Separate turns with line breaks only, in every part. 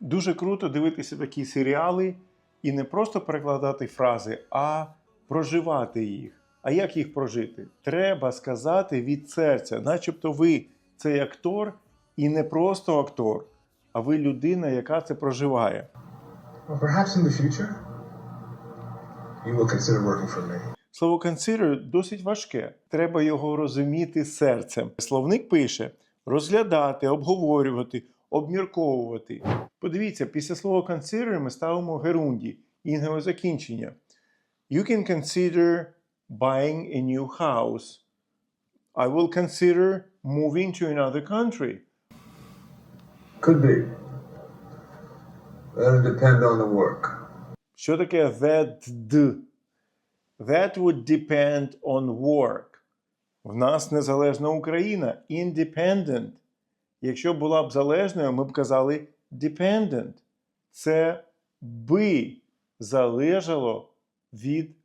Дуже круто дивитися такі серіали і не просто перекладати фрази, а проживати їх. А як їх прожити? Треба сказати від серця, начебто ви цей актор і не просто актор, а ви людина, яка це проживає. Слово consider досить важке. Треба його розуміти серцем. Словник пише розглядати, обговорювати, обмірковувати. Подивіться, після слова consider ми ставимо герунді, інгове закінчення. You can consider buying a new house. I will consider moving to another country.
Could be. That'll depend on the work.
Що таке that d? That would depend on work. В нас незалежна Україна, independent. Якщо була б залежною, ми б казали dependent. Це би залежало від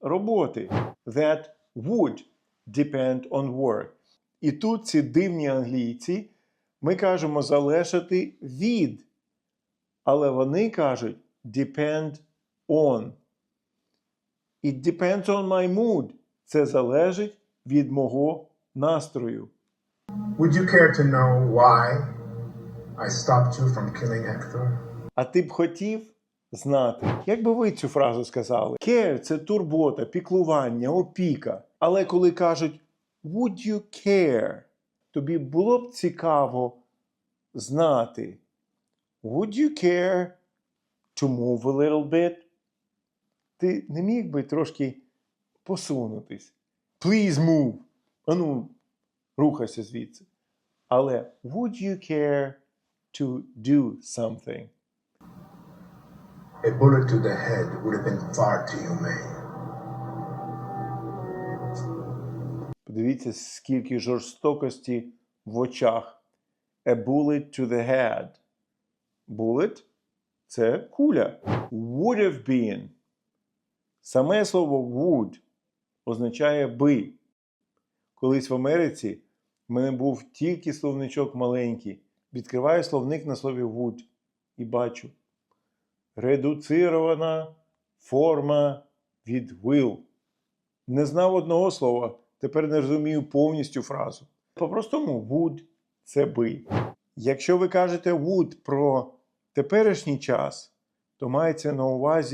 роботи. That would depend on work. І тут ці дивні англійці ми кажемо залежати від. Але вони кажуть depend on. It depends on my mood. Це залежить від мого настрою.
Would you care to know why I stopped you from killing Hector?
А ти б хотів знати, як би ви цю фразу сказали? Care – це турбота, піклування, опіка. Але коли кажуть would you care, тобі було б цікаво знати. Would you care to move a little bit? Ти не міг би трошки посунутись? Please move. Ану, рухайся звідси. Але would you care to do something?
A bullet to the head would have been far too humane.
Подивіться, скільки жорстокості в очах. A bullet to the head. Bullet – це куля. Would have been. Саме слово would означає би. Колись в Америці в мене був тільки словничок маленький. Відкриваю словник на слові would і бачу. Редуцирована форма від will. Не знав одного слова, тепер не розумію повністю фразу. По-простому would – це би. Якщо ви кажете would про теперішній час, то мається на увазі